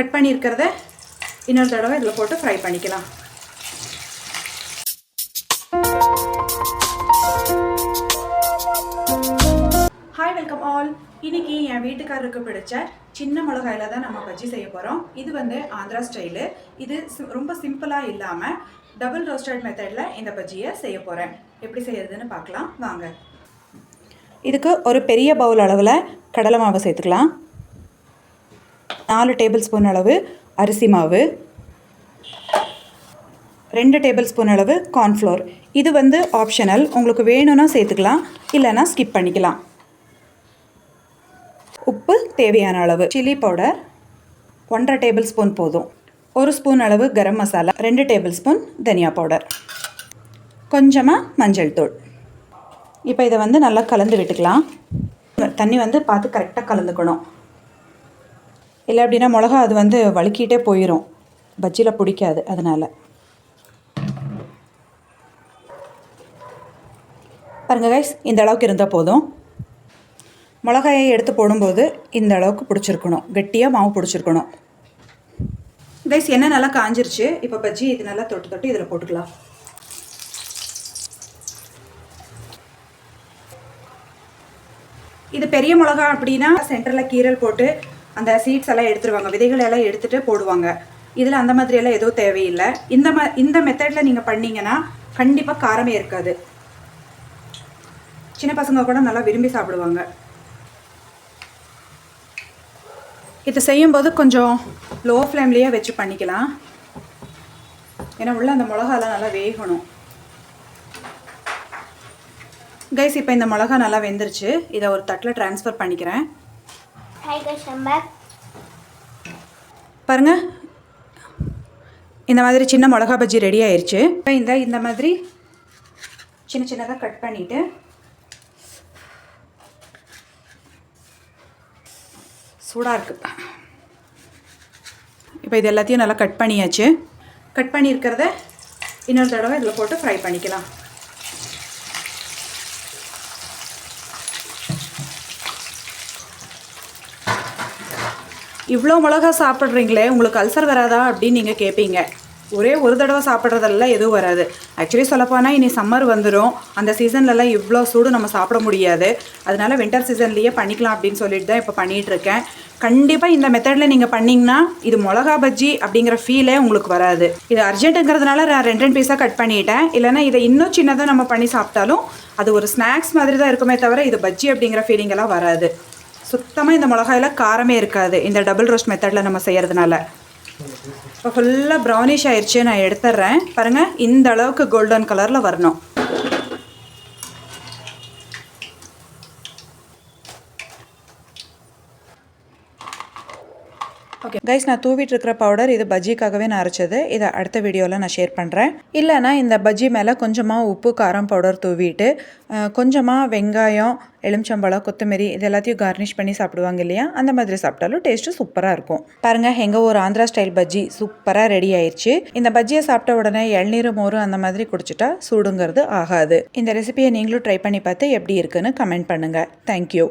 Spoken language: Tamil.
கட் பண்ணியிருக்கிறத இன்னொரு தடவை இதில் போட்டு ஃப்ரை பண்ணிக்கலாம். ஹாய் வெல்கம் ஆல் இன்னைக்கு என் வீட்டுக்காரருக்கு பிடிச்ச சின்ன மிளகாயில் தான் நம்ம பஜ்ஜி செய்ய போகிறோம் இது வந்து ஆந்திரா ஸ்டைலு. இது ரொம்ப சிம்பிளாக இல்லாமல் டபுள் ரோஸ்டட் மெத்தடில் இந்த பஜ்ஜியை செய்ய போகிறேன் எப்படி செய்யறதுன்னு பார்க்கலாம். வாங்க. இதுக்கு ஒரு பெரிய பவுல் அளவில் கடலை மாவு சேர்த்துக்கலாம். நாலு டேபிள் ஸ்பூன் அளவு அரிசி மாவு ரெண்டு டேபிள் ஸ்பூன் அளவு கார்ன்ஃப்ளோர் இது வந்து ஆப்ஷனல் உங்களுக்கு வேணும்னா சேர்த்துக்கலாம் இல்லைன்னா ஸ்கிப் பண்ணிக்கலாம். உப்பு தேவையான அளவு. சில்லி பவுடர் ஒன்றரை டேபிள் ஸ்பூன் போதும். ஒரு ஸ்பூன் அளவு கரம் மசாலா ரெண்டு டேபிள் ஸ்பூன் தனியா பவுடர் கொஞ்சமாக மஞ்சள் தூள். இப்போ இதை வந்து நல்லா கலந்து விட்டுக்கலாம். தண்ணி வந்து பார்த்து கரெக்டாக கலந்துக்கணும். இல்லை அப்படின்னா மிளகா அது வந்து வழுக்கிட்டே போயிடும் பஜ்ஜியில் பிடிக்காது அதனால். பாருங்கள் கைஸ் இந்த அளவுக்கு இருந்தால் போதும். மிளகாயை எடுத்து போடும்போது இந்த அளவுக்கு பிடிச்சிருக்கணும். கெட்டியாக மாவு பிடிச்சிருக்கணும். கைஸ் என்ன நல்லா காஞ்சிருச்சு. இப்போ பஜ்ஜி இது நல்லா தொட்டு தொட்டு இதில் போட்டுக்கலாம். இது பெரிய மிளகா அப்படின்னா சென்டரில் கீரல் போட்டு அந்த சீட்ஸ் எல்லாம் எடுத்துருவாங்க. விதைகள் எல்லாம் எடுத்துட்டு போடுவாங்க. இதில் அந்த மாதிரி எல்லாம் எதுவும் தேவையில்லை. இந்த ம இந்த மெத்தடில் நீங்கள் பண்ணீங்கன்னா கண்டிப்பாக காரமே இருக்காது. சின்ன பசங்க கூட நல்லா விரும்பி சாப்பிடுவாங்க. இதை செய்யும்போது கொஞ்சம் லோ ஃப்ளேம்லேயே வச்சு பண்ணிக்கலாம். ஏன்னா உள்ள அந்த மிளகாலாம் நல்லா வேகணும். கைஸ் இப்போ இந்த மிளகா நல்லா வெந்துருச்சு. இதை ஒரு தட்டில் ட்ரான்ஸ்ஃபர் பண்ணிக்கிறேன். Hi guys, பாருங்க. இந்த மாதிரி சின்ன மிளகா பஜ்ஜி ரெடி ஆயிடுச்சு இப்போ இந்த இந்த மாதிரி சின்ன சின்னதாக கட் பண்ணிவிட்டு சூடாக இருக்குது இப்போ இது எல்லாத்தையும் நல்லா கட் பண்ணியாச்சு. கட் பண்ணியிருக்கிறத இன்னொரு தடவை இதில் போட்டு ஃப்ரை பண்ணிக்கலாம். இவ்வளோ மிளகா சாப்பிட்றீங்களே உங்களுக்கு அல்சர் வராதா அப்படின்னு நீங்கள் கேட்பீங்க ஒரே ஒரு தடவை சாப்பிட்றதெல்லாம் எதுவும் வராது. ஆக்சுவலி சொல்லப்போனால் இனி சம்மர் வந்துடும் அந்த சீசன்லலாம் இவ்வளோ சூடு நம்ம சாப்பிட முடியாது. அதனால வின்டர் சீசன்லேயே பண்ணிக்கலாம் அப்படின்னு சொல்லிட்டு தான் இப்போ பண்ணிகிட்ருக்கேன் கண்டிப்பாக இந்த மெத்தடில் நீங்கள் பண்ணிங்கன்னா இது மிளகா பஜ்ஜி அப்படிங்கிற ஃபீலே உங்களுக்கு வராது. இது அர்ஜென்ட்டுங்கிறதுனால நான் ரெண்டு ரெண்டு பீஸாக கட் பண்ணிட்டேன். இல்லைன்னா இதை இன்னும் சின்னதாக நம்ம பண்ணி சாப்பிட்டாலும் அது ஒரு ஸ்நாக்ஸ் மாதிரி தான் இருக்குமே தவிர இது பஜ்ஜி அப்படிங்கிற ஃபீலிங்கெல்லாம் வராது. சுத்தமாக இந்த மிளகாயில் காரமே இருக்காது. இந்த டபுள் ரோஸ்ட் மெத்தடில் நம்ம செய்கிறதுனால இப்போ ஃபுல்லாக ப்ரௌனிஷ் ஆயிடுச்சு நான் எடுத்துட்றேன் பாருங்கள் இந்த அளவுக்கு கோல்டன் கலரில் வரணும். ஓகே கைஸ் நான் தூவிட்டு இருக்கிற பவுடர் இது பஜ்ஜிக்காகவே நான் அரைச்சது. இதை அடுத்த வீடியோவில் நான் ஷேர் பண்ணுறேன் இல்லைனா இந்த பஜ்ஜி மேலே கொஞ்சமாக உப்பு காரம் பவுடர் தூவிட்டு கொஞ்சமாக வெங்காயம் எலுமிச்சம்பழம் கொத்தமல்லி இது எல்லாத்தையும் கார்னிஷ் பண்ணி சாப்பிடுவாங்க இல்லையா? அந்த மாதிரி சாப்பிட்டாலும் டேஸ்ட்டு சூப்பராக இருக்கும். பாருங்கள் எங்கள் ஒரு ஆந்திரா ஸ்டைல் பஜ்ஜி சூப்பராக ரெடி ஆயிடுச்சு இந்த பஜ்ஜியை சாப்பிட்ட உடனே இளநீர் மோர் அந்த மாதிரி குடிச்சிட்டா சூடுங்கிறது ஆகாது. இந்த ரெசிபியை நீங்களும் ட்ரை பண்ணி பார்த்து எப்படி இருக்குன்னு கமெண்ட் பண்ணுங்கள் தேங்க்யூ